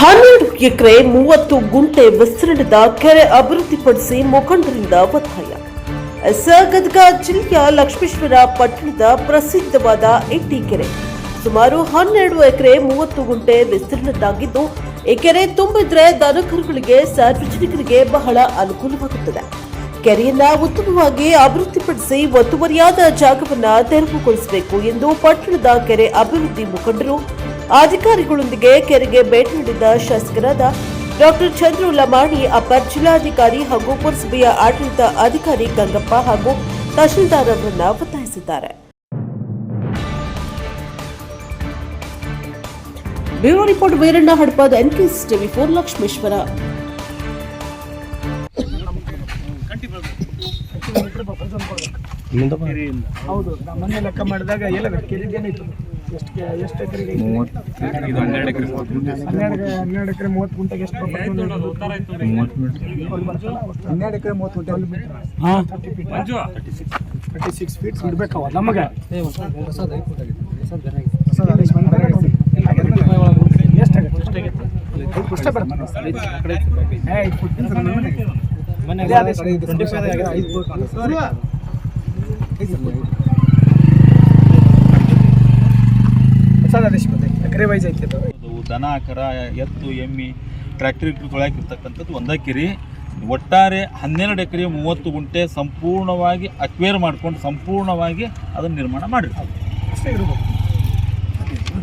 ಹನ್ನೆರಡು ಎಕರೆ ಮೂವತ್ತು ಗುಂಟೆ ವಿಸ್ತೀರ್ಣದ ಕೆರೆ ಅಭಿವೃದ್ಧಿಪಡಿಸಿ ಮುಖಂಡರಿಂದ ಒತ್ತಾಯ. ಸ ಗದಗ ಜಿಲ್ಲೆಯ ಲಕ್ಷ್ಮೇಶ್ವರ ಪಟ್ಟಣದ ಪ್ರಸಿದ್ಧವಾದ ಇಟ್ಟಿ ಕೆರೆ. ಸುಮಾರು ಹನ್ನೆರಡು ಎಕರೆ ಮೂವತ್ತು ಗುಂಟೆ ವಿಸ್ತೀರ್ಣದ್ದಾಗಿದ್ದು ಈ ಕೆರೆ ತುಂಬಿದ್ರೆ ದನಕರುಗಳಿಗೆ, ಸಾರ್ವಜನಿಕರಿಗೆ ಬಹಳ ಅನುಕೂಲವಾಗುತ್ತದೆ. ಕೆರೆಯನ್ನ ಉತ್ತಮವಾಗಿ ಅಭಿವೃದ್ಧಿಪಡಿಸಿ ಒತ್ತುವರಿಯಾದ ಜಾಗವನ್ನು ತೆರವುಗೊಳಿಸಬೇಕು ಎಂದು ಪಟ್ಟಣದ ಕೆರೆ ಅಭಿವೃದ್ಧಿ ಮುಖಂಡರು ಅಧಿಕಾರಿಗಳೊಂದಿಗೆ ಕೆರೆಗೆ ಭೇಟಿ ನೀಡಿದ ಶಾಸಕರಾದ ಡಾಕ್ಟರ್ ಚಂದ್ರು ಲಮಾಣಿ, ಅಪರ್ ಜಿಲ್ಲಾಧಿಕಾರಿ ಹಾಗೂ ಪುರಸಭೆಯ ಆಡಳಿತ ಅಧಿಕಾರಿ ಗಂಗಪ್ಪ ಹಾಗೂ ತಹಶೀಲ್ದಾರ್ ಅವರನ್ನ ಒತ್ತಾಯಿಸಿದ್ದಾರೆ. Bureau report Veeranna Hadapada NKS TV for Lakshmeshwar. ಹೌದು ಲೆಕ್ಕ ಮಾಡಿದಾಗ ಎಲ್ಲ ಕೆರಿಗೇನಿತ್ತು ಎಷ್ಟು ಎಷ್ಟು ಎಕರೆಗೆ ಹನ್ನೆರಡು ಹನ್ನೆರಡು ಎಕರೆ ಮೂವತ್ತು ಗುಂಟೆಗೆ ಎಷ್ಟು ಹನ್ನೆರಡು ಎಕರೆ ಮೂವತ್ತು ಗುಂಟೆ ಹಾಂ? ತರ್ಟಿ ಸಿಕ್ಸ್ ಫೀಟ್ ಇಡ್ಬೇಕಾವ ನಮಗೆ. ಎಷ್ಟಾಗತ್ತೆ? ಬರ್ತದೆ ಎಕರೆ ವೈಸ್ ಐತಿ ಅದು. ದನ ಕರ ಎತ್ತು ಎಮ್ಮಿ ಟ್ರ್ಯಾಕ್ಟರ್ ತೊಗೊಳಕಿರ್ತಕ್ಕಂಥದ್ದು ಒಂದೇ ಕೆರೆ. ಒಟ್ಟಾರೆ ಹನ್ನೆರಡು ಎಕರೆ ಮೂವತ್ತು ಗುಂಟೆ ಸಂಪೂರ್ಣವಾಗಿ ಅಕ್ವೇರ್ ಮಾಡ್ಕೊಂಡು ಸಂಪೂರ್ಣವಾಗಿ ಅದನ್ನು ನಿರ್ಮಾಣ ಮಾಡಿರ್ತಾರೆ. ಅಷ್ಟೇ ಇರ್ಬೇಕು